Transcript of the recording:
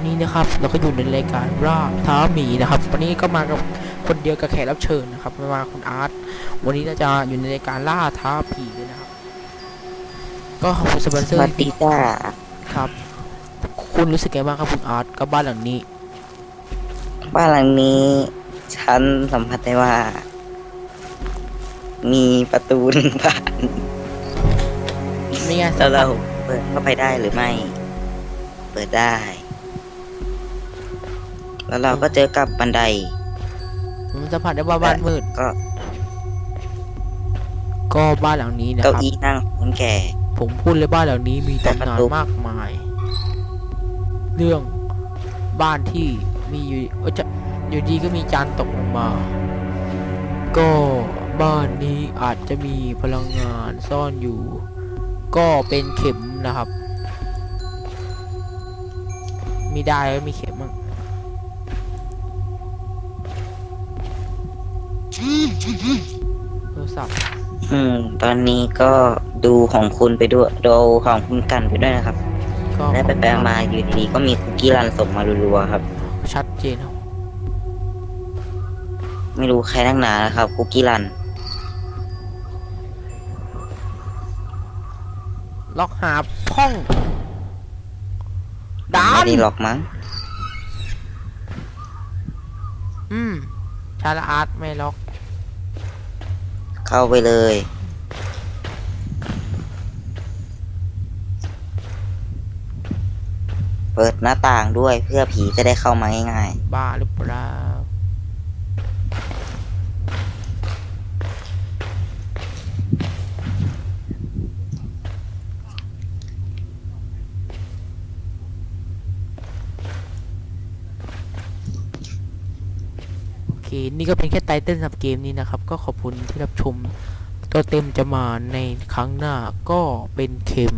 อนนี้นะครับเราก็อยู่ในรายการร่าท้าหมีนะครับ วันนี้ก็มากับคนเดียวกับแขกรับเชิญนะครับไม่ว่าคุณอาร์ตวันนี้เราจะอยู่ในรายการล่าท้าผีเลยนะครับ ก็ขอบคุณสปอนเซสอร์วัสดีจ้าครับ คุณรู้สึกไงบ้างครับคุณอาร์ตกับบ้านหลังนี้ บ้านหลังนี้ ฉันสัมผัสได้ว่า มีประตูหนึ่งบานไม่ง่ายแล้วเราเปิดเข้าไปได้หรือไม่ เปิดได้ แล้วเราก็เจอกับบันไดผมสัมผัสได้ว่าบ้านมืดก็ก็บ้านหลังนี้นะคเก้ารับอี้นั่งคนแก่ ผมพูดเลยบ้านหลังนี้มีแต่ตำประนานตูมากมาย เรื่องบ้านที่มีอยู่เอ้ยจะอยู่ดีก็มีจานตกลงมา ก็บ้านนี้อาจจะมีพลังงานซ่อนอยู่ ก็เป็นเข็มนะครับ มีได้ก็มีเข็ม โทรศัพท์อืม ตอนนี้ก็ดูของคุณไปด้วยดูของคุณกันไปด้วยนะครับ ก็และไปแปลมาอยู่ดีๆก็มีคุกกี้รันส่งมารัวๆครับ ชัดเจนครับไม่รู้ใครนั่งหนานะครับ คุกกี้รัน ล็อกหาห้องดาไม่นได้หรอกมั้ง อืมชาละอาร์ตไม่ล็อก เข้าไปเลย เปิดหน้าต่างด้วยเพื่อผีจะได้เข้ามาง่ายบ้าหรือเปล่า เคนี่ก็เป็นแค่ไตเติ้ลสำหรับเกมนี้นะครับ ก็ขอบคุณที่รับชม ตัวเต็มจะมาในครั้งหน้าก็เป็นเข็ม